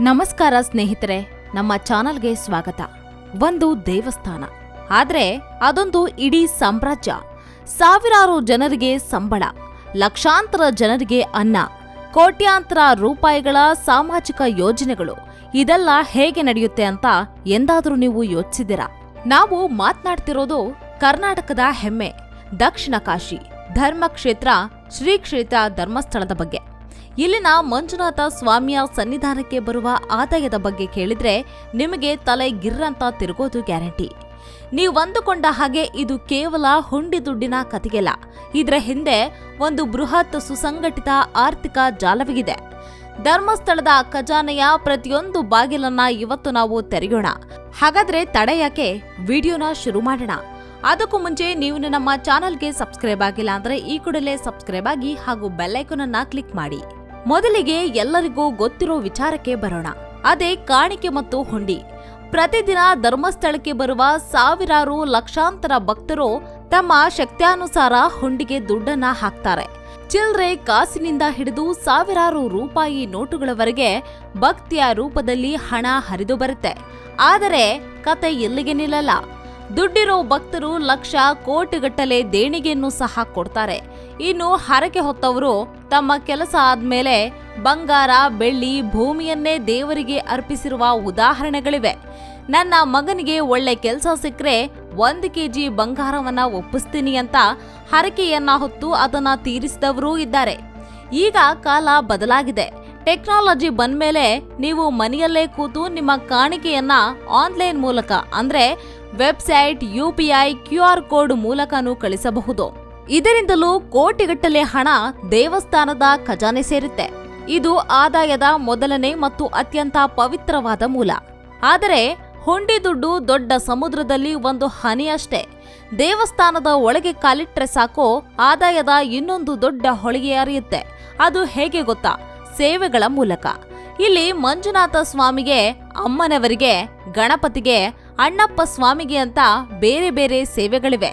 ನಮಸ್ಕಾರ ಸ್ನೇಹಿತರೆ, ನಮ್ಮ ಚಾನಲ್ಗೆ ಸ್ವಾಗತ. ಒಂದು ದೇವಸ್ಥಾನ. ಆದರೆ ಅದೊಂದು ಇಡೀ ಸಾಮ್ರಾಜ್ಯ. ಸಾವಿರಾರು ಜನರಿಗೆ ಸಂಬಳ, ಲಕ್ಷಾಂತರ ಜನರಿಗೆ ಅನ್ನ, ಕೋಟ್ಯಾಂತರ ರೂಪಾಯಿಗಳ ಸಾಮಾಜಿಕ ಯೋಜನೆಗಳು, ಇದೆಲ್ಲ ಹೇಗೆ ನಡೆಯುತ್ತೆ ಅಂತ ಎಂದಾದರೂ ನೀವು ಯೋಚಿಸಿದಿರಾ ನಾವು ಮಾತನಾಡ್ತಿರೋದು ಕರ್ನಾಟಕದ ಹೆಮ್ಮೆ, ದಕ್ಷಿಣ ಕಾಶಿ, ಧರ್ಮಕ್ಷೇತ್ರ ಶ್ರೀ ಕ್ಷೇತ್ರ ಧರ್ಮಸ್ಥಳದ ಬಗ್ಗೆ. ಇಲ್ಲಿನ ಮಂಜುನಾಥ ಸ್ವಾಮಿಯ ಸನ್ನಿಧಾನಕ್ಕೆ ಬರುವ ಆದಾಯದ ಬಗ್ಗೆ ಕೇಳಿದ್ರೆ ನಿಮಗೆ ತಲೆ ಗಿರ್ರಂತ ತಿರುಗೋದು ಗ್ಯಾರಂಟಿ. ನೀವು ಅಂದುಕೊಂಡ ಹಾಗೆ ಇದು ಕೇವಲ ಹುಂಡಿ ದುಡ್ಡಿನ ಕಥೆಯಲ್ಲ. ಇದರ ಹಿಂದೆ ಒಂದು ಬೃಹತ್ ಸುಸಂಘಟಿತ ಆರ್ಥಿಕ ಜಾಲವಿಗಿದೆ. ಧರ್ಮಸ್ಥಳದ ಖಜಾನೆಯ ಪ್ರತಿಯೊಂದು ಬಾಗಿಲನ್ನ ಇವತ್ತು ನಾವು ತೆರೆಯೋಣ. ಹಾಗಾದ್ರೆ ತಡ ಯಾಕೆ? ವಿಡಿಯೋನ ಶುರು ಮಾಡೋಣ. ಅದಕ್ಕೂ ಮುಂಚೆ ನೀವು ನಮ್ಮ ಚಾನಲ್ಗೆ ಸಬ್ಸ್ಕ್ರೈಬ್ ಆಗಿಲ್ಲ ಅಂದ್ರೆ ಈ ಕೂಡಲೇ ಸಬ್ಸ್ಕ್ರೈಬ್ ಆಗಿ ಹಾಗೂ ಬೆಲ್ಲೈಕನ್ ಅನ್ನ ಕ್ಲಿಕ್ ಮಾಡಿ. ಮೊದಲಿಗೆ ಎಲ್ಲರಿಗೂ ಗೊತ್ತಿರೋ ವಿಚಾರಕ್ಕೆ ಬರೋಣ. ಅದೇ ಕಾಣಿಕೆ ಮತ್ತು ಹುಂಡಿ. ಪ್ರತಿದಿನ ಧರ್ಮಸ್ಥಳಕ್ಕೆ ಬರುವ ಸಾವಿರಾರು ಲಕ್ಷಾಂತರ ಭಕ್ತರು ತಮ್ಮ ಶಕ್ತ್ಯಾನುಸಾರ ಹುಂಡಿಗೆ ದುಡ್ಡನ್ನ ಹಾಕ್ತಾರೆ. ಚಿಲ್ರೆ ಕಾಸಿನಿಂದ ಹಿಡಿದು ಸಾವಿರಾರು ರೂಪಾಯಿ ನೋಟುಗಳವರೆಗೆ ಭಕ್ತಿಯ ರೂಪದಲ್ಲಿ ಹಣ ಹರಿದು ಬರುತ್ತೆ. ಆದರೆ ಕತೆ ಎಲ್ಲಿಗೆ ನಿಲ್ಲಲ್ಲ. ದುಡ್ಡಿರೋ ಭಕ್ತರು ಲಕ್ಷ ಕೋಟಿಗಟ್ಟಲೆ ದೇಣಿಗೆಯನ್ನು ಸಹ ಕೊಡ್ತಾರೆ. ಇನ್ನು ಹರಕೆ ಹೊತ್ತವರು ತಮ್ಮ ಕೆಲಸ ಆದ್ಮೇಲೆ ಬಂಗಾರ, ಬೆಳ್ಳಿ, ಭೂಮಿಯನ್ನೇ ದೇವರಿಗೆ ಅರ್ಪಿಸಿರುವ ಉದಾಹರಣೆಗಳಿವೆ. ನನ್ನ ಮಗನಿಗೆ ಒಳ್ಳೆ ಕೆಲಸ ಸಿಕ್ಕರೆ ಒಂದು ಕೆ ಜಿ ಬಂಗಾರವನ್ನ ಒಪ್ಪಿಸ್ತೀನಿ ಅಂತ ಹರಕೆಯನ್ನ ಹೊತ್ತು ಅದನ್ನ ತೀರಿಸಿದವರೂ ಇದ್ದಾರೆ. ಈಗ ಕಾಲ ಬದಲಾಗಿದೆ. ಟೆಕ್ನಾಲಜಿ ಬಂದ್ಮೇಲೆ ನೀವು ಮನೆಯಲ್ಲೇ ಕೂತು ನಿಮ್ಮ ಕಾಣಿಕೆಯನ್ನ ಆನ್ಲೈನ್ ಮೂಲಕ, ಅಂದ್ರೆ website, U P I, Q R code ಮೂಲಕನೂ ಕಳಿಸಬಹುದು. ಇದರಿಂದಲೂ ಕೋಟಿಗಟ್ಟಲೆ ಹಣ ದೇವಸ್ಥಾನದ ಖಜಾನೆ ಸೇರುತ್ತೆ. ಇದು ಆದಾಯದ ಮೊದಲನೇ ಮತ್ತು ಅತ್ಯಂತ ಪವಿತ್ರವಾದ ಮೂಲ. ಆದರೆ ಹುಂಡಿ ದುಡ್ಡು ದೊಡ್ಡ ಸಮುದ್ರದಲ್ಲಿ ಒಂದು ಹನಿಯಷ್ಟೇ. ದೇವಸ್ಥಾನದ ಒಳಗೆ ಕಾಲಿಟ್ರೆ ಸಾಕು ಆದಾಯದ ಇನ್ನೊಂದು ದೊಡ್ಡ ಹೊಳಿಗೆ ಹರಿಯುತ್ತೆ ಅದು ಹೇಗೆ ಗೊತ್ತಾ? ಸೇವೆಗಳ ಮೂಲಕ. ಇಲ್ಲಿ ಮಂಜುನಾಥ ಸ್ವಾಮಿಗೆ, ಅಮ್ಮನವರಿಗೆ, ಗಣಪತಿಗೆ, ಅಣ್ಣಪ್ಪ ಸ್ವಾಮಿಗೆ ಅಂತ ಬೇರೆ ಬೇರೆ ಸೇವೆಗಳಿವೆ.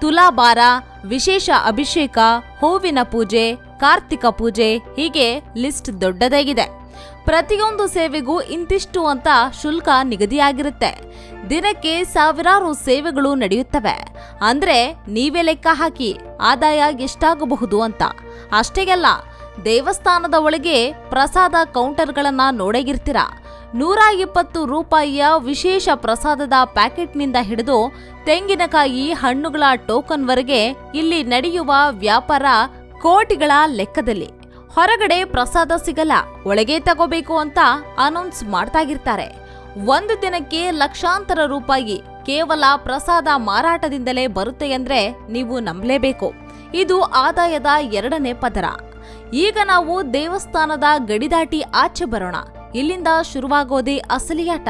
ತುಲಾಭಾರ, ವಿಶೇಷ ಅಭಿಷೇಕ, ಹೂವಿನ ಪೂಜೆ, ಕಾರ್ತಿಕ ಪೂಜೆ ಹೀಗೆ ಲಿಸ್ಟ್ ದೊಡ್ಡದಾಗಿದೆ. ಪ್ರತಿಯೊಂದು ಸೇವೆಗೂ ಇಂತಿಷ್ಟು ಅಂತ ಶುಲ್ಕ ನಿಗದಿಯಾಗಿರುತ್ತೆ. ದಿನಕ್ಕೆ ಸಾವಿರಾರು ಸೇವೆಗಳು ನಡೆಯುತ್ತವೆ. ಅಂದ್ರೆ ನೀವೇ ಲೆಕ್ಕ ಹಾಕಿ ಆದಾಯ ಎಷ್ಟಾಗಬಹುದು ಅಂತ. ಅಷ್ಟೇ ಅಲ್ಲ ದೇವಸ್ಥಾನದ ಒಳಗೆ ಪ್ರಸಾದ ಕೌಂಟರ್ಗಳನ್ನ ನೋಡಗಿರ್ತೀರ? ನೂರ ಇಪ್ಪತ್ತು ರೂಪಾಯಿಯ ವಿಶೇಷ ಪ್ರಸಾದದ ಪ್ಯಾಕೆಟ್ನಿಂದ ಹಿಡಿದು ತೆಂಗಿನಕಾಯಿ ಹಣ್ಣುಗಳ ಟೋಕನ್ವರೆಗೆ ಇಲ್ಲಿ ನಡೆಯುವ ವ್ಯಾಪಾರ ಕೋಟಿಗಳ ಲೆಕ್ಕದಲ್ಲಿ. ಹೊರಗಡೆ ಪ್ರಸಾದ ಸಿಗಲ್ಲ, ಒಳಗೆ ತಗೋಬೇಕು ಅಂತ ಅನೌನ್ಸ್ ಮಾಡ್ತಾಗಿರ್ತಾರೆ. ಒಂದು ದಿನಕ್ಕೆ ಲಕ್ಷಾಂತರ ರೂಪಾಯಿ ಕೇವಲ ಪ್ರಸಾದ ಮಾರಾಟದಿಂದಲೇ ಬರುತ್ತೆ ಅಂದ್ರೆ ನೀವು ನಂಬಲೇಬೇಕು. ಇದು ಆದಾಯದ ಎರಡನೇ ಪದರ. ಈಗ ನಾವು ದೇವಸ್ಥಾನದ ಗಡಿದಾಟಿ ಆಚೆ ಬರೋಣ. ಇಲ್ಲಿಂದ ಶುರುವಾಗೋದೇ ಅಸಲಿಯಾಟ.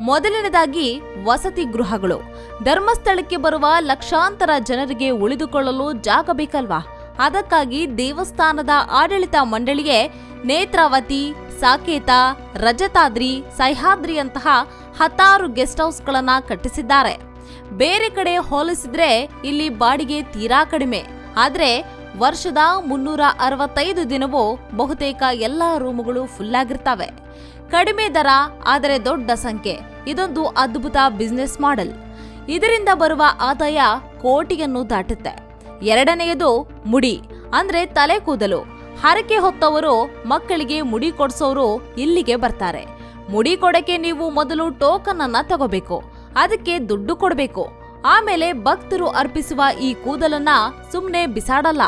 ಮೊದಲನೇದಾಗಿ ವಸತಿ ಗೃಹಗಳು. ಧರ್ಮಸ್ಥಳಕ್ಕೆ ಬರುವ ಲಕ್ಷಾಂತರ ಜನರಿಗೆ ಉಳಿದುಕೊಳ್ಳಲು ಜಾಗ ಬೇಕಲ್ವಾ? ಅದಕ್ಕಾಗಿ ದೇವಸ್ಥಾನದ ಆಡಳಿತ ಮಂಡಳಿಗೆ ನೇತ್ರಾವತಿ, ಸಾಕೇತ, ರಜತಾದ್ರಿ ಸಹ್ಯಾದ್ರಿಯಂತಹ ಹತ್ತಾರು ಗೆಸ್ಟ್ ಹೌಸ್ಗಳನ್ನ ಕಟ್ಟಿಸಿದ್ದಾರೆ. ಬೇರೆ ಕಡೆ ಹೋಲಿಸಿದ್ರೆ ಇಲ್ಲಿ ಬಾಡಿಗೆ ತೀರಾ ಕಡಿಮೆ. ಆದ್ರೆ ವರ್ಷದ ಮುನ್ನೂರ ಅರವತ್ತೈದು ದಿನವೂ ಬಹುತೇಕ ಎಲ್ಲ ರೂಮುಗಳು ಫುಲ್ ಆಗಿರ್ತವೆ ಕಡಿಮೆ ದರ, ಆದರೆ ದೊಡ್ಡ ಸಂಖ್ಯೆ. ಇದೊಂದು ಅದ್ಭುತ ಬಿಸ್ನೆಸ್ ಮಾಡೆಲ್ ಇದರಿಂದ ಬರುವ ಆದಾಯ ಕೋಟಿಯನ್ನು ದಾಟುತ್ತೆ. ಎರಡನೆಯದು ಮುಡಿ, ಅಂದ್ರೆ ತಲೆ ಕೂದಲು. ಹರಕೆ ಹೊತ್ತವರು ಮಕ್ಕಳಿಗೆ ಮುಡಿ ಕೊಡ್ಸೋರು ಇಲ್ಲಿಗೆ ಬರ್ತಾರೆ. ಮುಡಿ ಕೊಡಕ್ಕೆ ನೀವು ಮೊದಲು ಟೋಕನ್ ಅನ್ನ ತಗೋಬೇಕು. ಅದಕ್ಕೆ ದುಡ್ಡು ಕೊಡಬೇಕು. ಆಮೇಲೆ ಭಕ್ತರು ಅರ್ಪಿಸುವ ಈ ಕೂದಲನ್ನ ಸುಮ್ಮನೆ ಬಿಸಾಡಲ್ಲ.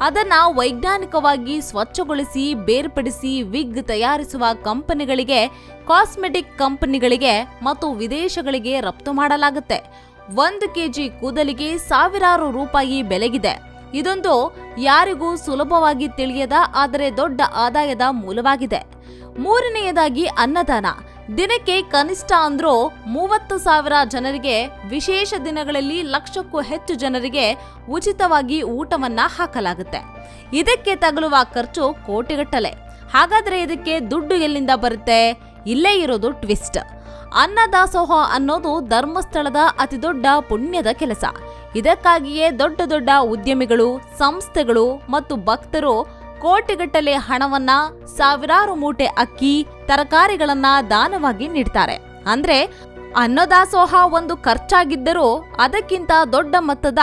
ಅದನ್ನ ವೈಜ್ಞಾನಿಕವಾಗಿ ಸ್ವಚ್ಛಗೊಳಿಸಿ, ಬೇರ್ಪಡಿಸಿ, ವಿಗ್ ತಯಾರಿಸುವ ಕಂಪನಿಗಳಿಗೆ, ಕಾಸ್ಮೆಟಿಕ್ ಕಂಪನಿಗಳಿಗೆ ಮತ್ತು ವಿದೇಶಗಳಿಗೆ ರಫ್ತು ಮಾಡಲಾಗುತ್ತೆ. ಒಂದು ಕೆಜಿ ಕೂದಲಿಗೆ ಸಾವಿರಾರು ರೂಪಾಯಿ ಬೆಲೆಗಿದೆ. ಇದೊಂದು ಯಾರಿಗೂ ಸುಲಭವಾಗಿ ತಿಳಿಯದ, ಆದರೆ ದೊಡ್ಡ ಆದಾಯದ ಮೂಲವಾಗಿದೆ. ಮೂರನೆಯದಾಗಿ ಅನ್ನದಾನ. ದಿನಕ್ಕೆ ಕನಿಷ್ಠ ಅಂದ್ರೂ ಮೂವತ್ತು ಸಾವಿರ ಜನರಿಗೆ, ವಿಶೇಷ ದಿನಗಳಲ್ಲಿ ಲಕ್ಷಕ್ಕೂ ಹೆಚ್ಚು ಜನರಿಗೆ ಉಚಿತವಾಗಿ ಊಟವನ್ನ ಹಾಕಲಾಗುತ್ತೆ. ಇದಕ್ಕೆ ತಗಲುವ ಖರ್ಚು ಕೋಟಿಗಟ್ಟಲೆ. ಹಾಗಾದ್ರೆ ಇದಕ್ಕೆ ದುಡ್ಡು ಎಲ್ಲಿಂದ ಬರುತ್ತೆ? ಇಲ್ಲೇ ಇರೋದು ಟ್ವಿಸ್ಟ್. ಅನ್ನದಾಸೋಹ ಅನ್ನೋದು ಧರ್ಮಸ್ಥಳದ ಅತಿದೊಡ್ಡ ಪುಣ್ಯದ ಕೆಲಸ. ಇದಕ್ಕಾಗಿಯೇ ದೊಡ್ಡ ದೊಡ್ಡ ಉದ್ಯಮಿಗಳು, ಸಂಸ್ಥೆಗಳು ಮತ್ತು ಭಕ್ತರು ಕೋಟಿಗಟ್ಟಲೆ ಹಣವನ್ನ ಸಾವಿರಾರು ಮೂಟೆ ಅಕ್ಕಿ, ತರಕಾರಿಗಳನ್ನ ದಾನವಾಗಿ ನೀಡ್ತಾರೆ. ಅಂದ್ರೆ ಅನ್ನದಾಸೋಹ ಒಂದು ಖರ್ಚಾಗಿದ್ದರೂ ಅದಕ್ಕಿಂತ ದೊಡ್ಡ ಮೊತ್ತದ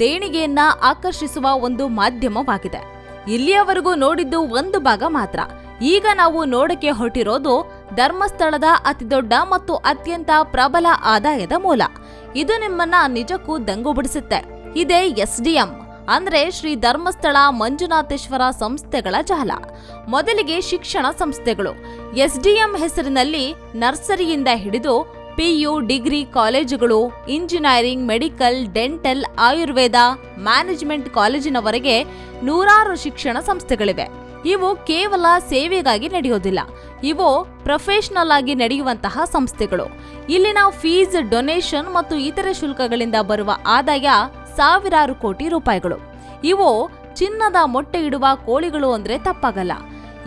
ದೇಣಿಗೆಯನ್ನ ಆಕರ್ಷಿಸುವ ಒಂದು ಮಾಧ್ಯಮವಾಗಿದೆ. ಇಲ್ಲಿಯವರೆಗೂ ನೋಡಿದ್ದು ಒಂದು ಭಾಗ ಮಾತ್ರ. ಈಗ ನಾವು ನೋಡಕ್ಕೆ ಹೊರಟಿರೋದು ಧರ್ಮಸ್ಥಳದ ಅತಿದೊಡ್ಡ ಮತ್ತು ಅತ್ಯಂತ ಪ್ರಬಲ ಆದಾಯದ ಮೂಲ. ಇದು ನಿಮ್ಮನ್ನ ನಿಜಕ್ಕೂ ದಂಗುಬಿಡಿಸುತ್ತೆ ಇದೇ ಎಸ್ಡಿಎಂ ಅಂದ್ರೆ ಶ್ರೀ ಧರ್ಮಸ್ಥಳ ಮಂಜುನಾಥೇಶ್ವರ ಸಂಸ್ಥೆಗಳ ಜಾಲ ಮೊದಲಿಗೆ ಶಿಕ್ಷಣ ಸಂಸ್ಥೆಗಳು. ಎಸ್ಡಿಎಂ ಹೆಸರಿನಲ್ಲಿ ನರ್ಸರಿಯಿಂದ ಹಿಡಿದು ಪಿಯು ಡಿಗ್ರಿ ಕಾಲೇಜುಗಳು, engineering, medical, dental, Ayurveda, management ಕಾಲೇಜಿನವರೆಗೆ ನೂರಾರು ಶಿಕ್ಷಣ ಸಂಸ್ಥೆಗಳಿವೆ. ಇವು ಕೇವಲ ಸೇವೆಗಾಗಿ ನಡೆಯೋದಿಲ್ಲ ಇವು ಪ್ರೊಫೆಷನಲ್ ಆಗಿ ನಡೆಯುವಂತಹ ಸಂಸ್ಥೆಗಳು. ಇಲ್ಲಿನ ಫೀಸ್ ಡೊನೇಷನ್ ಮತ್ತು ಇತರೆ ಶುಲ್ಕಗಳಿಂದ ಬರುವ ಆದಾಯ ಸಾವಿರಾರು ಕೋಟಿ ರೂಪಾಯಿಗಳು. ಇವು ಚಿನ್ನದ ಮೊಟ್ಟೆ ಇಡುವ ಕೋಳಿಗಳು ಅಂದ್ರೆ ತಪ್ಪಾಗಲ್ಲ.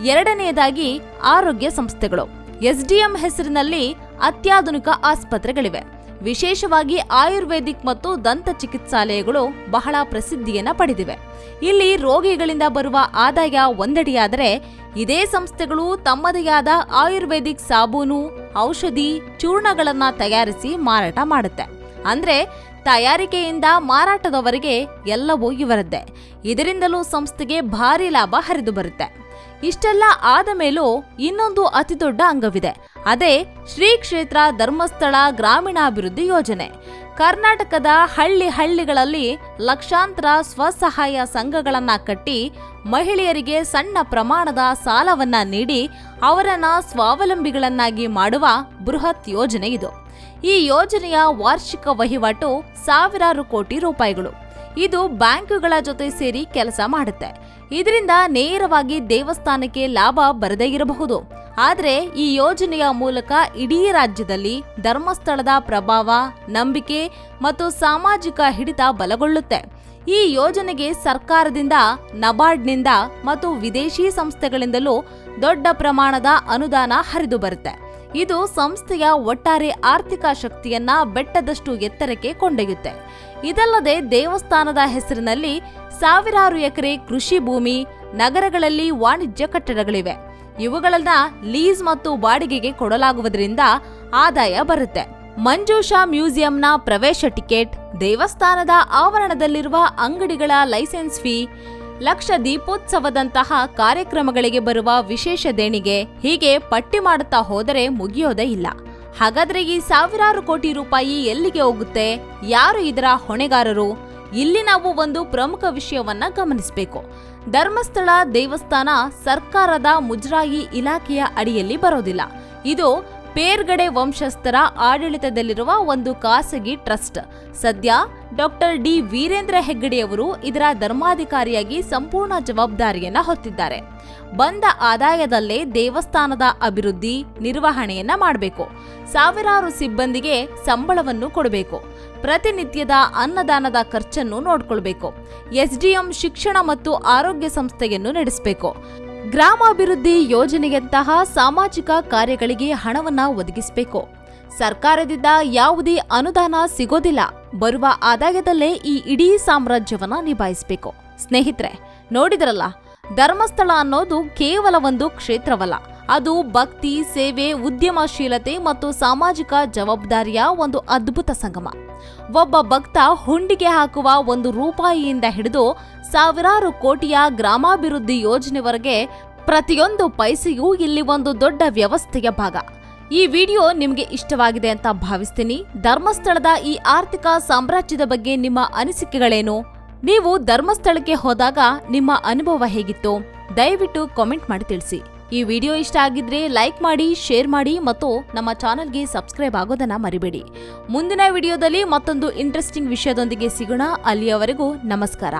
ಎರಡನೆಯದಾಗಿ ಆರೋಗ್ಯ ಸಂಸ್ಥೆಗಳು. ಎಸ್ಡಿಎಂ ಹೆಸರಿನಲ್ಲಿ ಅತ್ಯಾಧುನಿಕ ಆಸ್ಪತ್ರೆಗಳಿವೆ. ವಿಶೇಷವಾಗಿ ಆಯುರ್ವೇದಿಕ್ ಮತ್ತು ದಂತ ಚಿಕಿತ್ಸಾಲಯಗಳು ಬಹಳ ಪ್ರಸಿದ್ಧಿಯನ್ನ ಪಡೆದಿವೆ. ಇಲ್ಲಿ ರೋಗಿಗಳಿಂದ ಬರುವ ಆದಾಯ ಒಂದಡಿಯಾದರೆ ಇದೇ ಸಂಸ್ಥೆಗಳು ತಮ್ಮದೇ ಆದ ಆಯುರ್ವೇದಿಕ್ ಸಾಬೂನು, ಔಷಧಿ, ಚೂರ್ಣಗಳನ್ನು ತಯಾರಿಸಿ ಮಾರಾಟ ಮಾಡುತ್ತೆ. ಅಂದ್ರೆ ತಯಾರಿಕೆಯಿಂದ ಮಾರಾಟದವರೆಗೆ ಎಲ್ಲವೂ ಇವರದ್ದೇ. ಇದರಿಂದಲೂ ಸಂಸ್ಥೆಗೆ ಭಾರಿ ಲಾಭ ಹರಿದು ಬರುತ್ತೆ. ಇಷ್ಟೆಲ್ಲ ಆದ ಮೇಲೂ ಇನ್ನೊಂದು ಅತಿದೊಡ್ಡ ಅಂಗವಿದೆ. ಅದೇ ಶ್ರೀ ಕ್ಷೇತ್ರ ಧರ್ಮಸ್ಥಳ ಗ್ರಾಮೀಣಾಭಿವೃದ್ಧಿ ಯೋಜನೆ. ಕರ್ನಾಟಕದ ಹಳ್ಳಿ ಹಳ್ಳಿಗಳಲ್ಲಿ ಲಕ್ಷಾಂತರ ಸ್ವಸಹಾಯ ಸಂಘಗಳನ್ನ ಕಟ್ಟಿ ಮಹಿಳೆಯರಿಗೆ ಸಣ್ಣ ಪ್ರಮಾಣದ ಸಾಲವನ್ನ ನೀಡಿ ಅವರನ್ನ ಸ್ವಾವಲಂಬಿಗಳನ್ನಾಗಿ ಮಾಡುವ ಬೃಹತ್ ಯೋಜನೆ ಇದು. ಈ ಯೋಜನೆಯ ವಾರ್ಷಿಕ ವಹಿವಾಟು ಸಾವಿರಾರು ಕೋಟಿ ರೂಪಾಯಿಗಳು. ಇದು ಬ್ಯಾಂಕುಗಳ ಜೊತೆ ಸೇರಿ ಕೆಲಸ ಮಾಡುತ್ತೆ. ಇದರಿಂದ ನೇರವಾಗಿ ದೇವಸ್ಥಾನಕ್ಕೆ ಲಾಭ ಬರದೇ ಇರಬಹುದು. ಆದರೆ ಈ ಯೋಜನೆಯ ಮೂಲಕ ಇಡೀ ರಾಜ್ಯದಲ್ಲಿ ಧರ್ಮಸ್ಥಳದ ಪ್ರಭಾವ, ನಂಬಿಕೆ ಮತ್ತು ಸಾಮಾಜಿಕ ಹಿಡಿತ ಬಲಗೊಳ್ಳುತ್ತೆ. ಈ ಯೋಜನೆಗೆ ಸರ್ಕಾರದಿಂದ, ನಬಾರ್ಡ್ನಿಂದ ಮತ್ತು ವಿದೇಶಿ ಸಂಸ್ಥೆಗಳಿಂದಲೂ ದೊಡ್ಡ ಪ್ರಮಾಣದ ಅನುದಾನ ಹರಿದು ಬರುತ್ತೆ. ಇದು ಸಂಸ್ಥೆಯ ಒಟ್ಟಾರೆ ಆರ್ಥಿಕ ಶಕ್ತಿಯನ್ನ ಬೆಟ್ಟದಷ್ಟು ಎತ್ತರಕ್ಕೆ ಕೊಂಡೊಯ್ಯುತ್ತೆ. ಇದಲ್ಲದೆ ದೇವಸ್ಥಾನದ ಹೆಸರಿನಲ್ಲಿ ಸಾವಿರಾರು ಎಕರೆ ಕೃಷಿ ಭೂಮಿ, ನಗರಗಳಲ್ಲಿ ವಾಣಿಜ್ಯ ಕಟ್ಟಡಗಳಿವೆ. ಇವುಗಳನ್ನ ಲೀಸ್ ಮತ್ತು ಬಾಡಿಗೆಗೆ ಕೊಡಲಾಗುವುದರಿಂದ ಆದಾಯ ಬರುತ್ತೆ. ಮಂಜೂಷಾ ಮ್ಯೂಸಿಯಂನ ಪ್ರವೇಶ ಟಿಕೆಟ್, ದೇವಸ್ಥಾನದ ಆವರಣದಲ್ಲಿರುವ ಅಂಗಡಿಗಳ ಲೈಸೆನ್ಸ್ ಫೀ ಲಕ್ಷ ದೀಪೋತ್ಸವದಂತಹ ಕಾರ್ಯಕ್ರಮಗಳಿಗೆ ಬರುವ ವಿಶೇಷ ದೇಣಿಗೆ ಹೀಗೆ ಪಟ್ಟಿ ಮಾಡುತ್ತಾ ಹೋದರೆ ಮುಗಿಯೋದೇ ಇಲ್ಲ. ಹಾಗಾದ್ರೆ ಈ ಸಾವಿರಾರು ಕೋಟಿ ರೂಪಾಯಿ ಎಲ್ಲಿಗೆ ಹೋಗುತ್ತೆ? ಯಾರು ಇದರ ಹೊಣೆಗಾರರು? ಇಲ್ಲಿ ನಾವು ಒಂದು ಪ್ರಮುಖ ವಿಷಯವನ್ನ ಗಮನಿಸಬೇಕು. ಧರ್ಮಸ್ಥಳ ದೇವಸ್ಥಾನ ಸರ್ಕಾರದ ಮುಜರಾಯಿ ಇಲಾಖೆಯ ಅಡಿಯಲ್ಲಿ ಬರೋದಿಲ್ಲ. ಇದು ಪೇರ್ಗಡೆ ವಂಶಸ್ಥರ ಆಡಳಿತದಲ್ಲಿರುವ ಒಂದು ಖಾಸಗಿ ಟ್ರಸ್ಟ್. ಸದ್ಯ ಡಾಕ್ಟರ್ ಡಿ ವೀರೇಂದ್ರ ಹೆಗ್ಗಡೆಯವರು ಇದರ ಧರ್ಮಾಧಿಕಾರಿಯಾಗಿ ಸಂಪೂರ್ಣ ಜವಾಬ್ದಾರಿಯನ್ನು ಹೊತ್ತಿದ್ದಾರೆ. ಬಂದ ಆದಾಯದಲ್ಲೇ ದೇವಸ್ಥಾನದ ಅಭಿವೃದ್ಧಿ ನಿರ್ವಹಣೆಯನ್ನ ಮಾಡಬೇಕು. ಸಾವಿರಾರು ಸಿಬ್ಬಂದಿಗೆ ಸಂಬಳವನ್ನು ಕೊಡಬೇಕು. ಪ್ರತಿನಿತ್ಯದ ಅನ್ನದಾನದ ಖರ್ಚನ್ನು ನೋಡ್ಕೊಳ್ಬೇಕು. ಎಸ್ಡಿಎಂ ಶಿಕ್ಷಣ ಮತ್ತು ಆರೋಗ್ಯ ಸಂಸ್ಥೆಯನ್ನು ನಡೆಸಬೇಕು. ಗ್ರಾಮಾಭಿವೃದ್ಧಿ ಯೋಜನೆಯಂತಹ ಸಾಮಾಜಿಕ ಕಾರ್ಯಗಳಿಗೆ ಹಣವನ್ನು ಒದಗಿಸಬೇಕು. ಸರ್ಕಾರದಿಂದ ಯಾವುದೇ ಅನುದಾನ ಸಿಗೋದಿಲ್ಲ. ಬರುವ ಆದಾಯದಲ್ಲೇ ಈ ಇಡೀ ಸಾಮ್ರಾಜ್ಯವನ್ನ ನಿಭಾಯಿಸಬೇಕು. ಸ್ನೇಹಿತರೆ, ನೋಡಿದ್ರಲ್ಲ, ಧರ್ಮಸ್ಥಳ ಅನ್ನೋದು ಕೇವಲ ಒಂದು ಕ್ಷೇತ್ರವಲ್ಲ. ಅದು ಭಕ್ತಿ, ಸೇವೆ, ಉದ್ಯಮಶೀಲತೆ ಮತ್ತು ಸಾಮಾಜಿಕ ಜವಾಬ್ದಾರಿಯ ಒಂದು ಅದ್ಭುತ ಸಂಗಮ. ಒಬ್ಬ ಭಕ್ತ ಹುಂಡಿಗೆ ಹಾಕುವ ಒಂದು ರೂಪಾಯಿಯಿಂದ ಹಿಡಿದು ಸಾವಿರಾರು ಕೋಟಿಯ ಗ್ರಾಮಾಭಿವೃದ್ಧಿ ಯೋಜನೆವರೆಗೆ ಪ್ರತಿಯೊಂದು ಪೈಸೆಯೂ ಇಲ್ಲಿ ಒಂದು ದೊಡ್ಡ ವ್ಯವಸ್ಥೆಯ ಭಾಗ. ಈ ವಿಡಿಯೋ ನಿಮಗೆ ಇಷ್ಟವಾಗಿದೆ ಅಂತ ಭಾವಿಸ್ತೀನಿ. ಧರ್ಮಸ್ಥಳದ ಈ ಆರ್ಥಿಕ ಸಾಮ್ರಾಜ್ಯದ ಬಗ್ಗೆ ನಿಮ್ಮ ಅನಿಸಿಕೆಗಳೇನು? ನೀವು ಧರ್ಮಸ್ಥಳಕ್ಕೆ ಹೋದಾಗ ನಿಮ್ಮ ಅನುಭವ ಹೇಗಿತ್ತು? ದಯವಿಟ್ಟು ಕಾಮೆಂಟ್ ಮಾಡಿ ತಿಳಿಸಿ. ಈ ವಿಡಿಯೋ ಇಷ್ಟ ಆಗಿದ್ರೆ ಲೈಕ್ ಮಾಡಿ, ಶೇರ್ ಮಾಡಿ ಮತ್ತು ನಮ್ಮ ಚಾನಲ್ಗೆ ಸಬ್ಸ್ಕ್ರೈಬ್ ಆಗೋದನ್ನ ಮರಿಬೇಡಿ. ಮುಂದಿನ ವಿಡಿಯೋದಲ್ಲಿ ಮತ್ತೊಂದು ಇಂಟ್ರೆಸ್ಟಿಂಗ್ ವಿಷಯದೊಂದಿಗೆ ಸಿಗೋಣ. ಅಲ್ಲಿಯವರೆಗೂ ನಮಸ್ಕಾರ.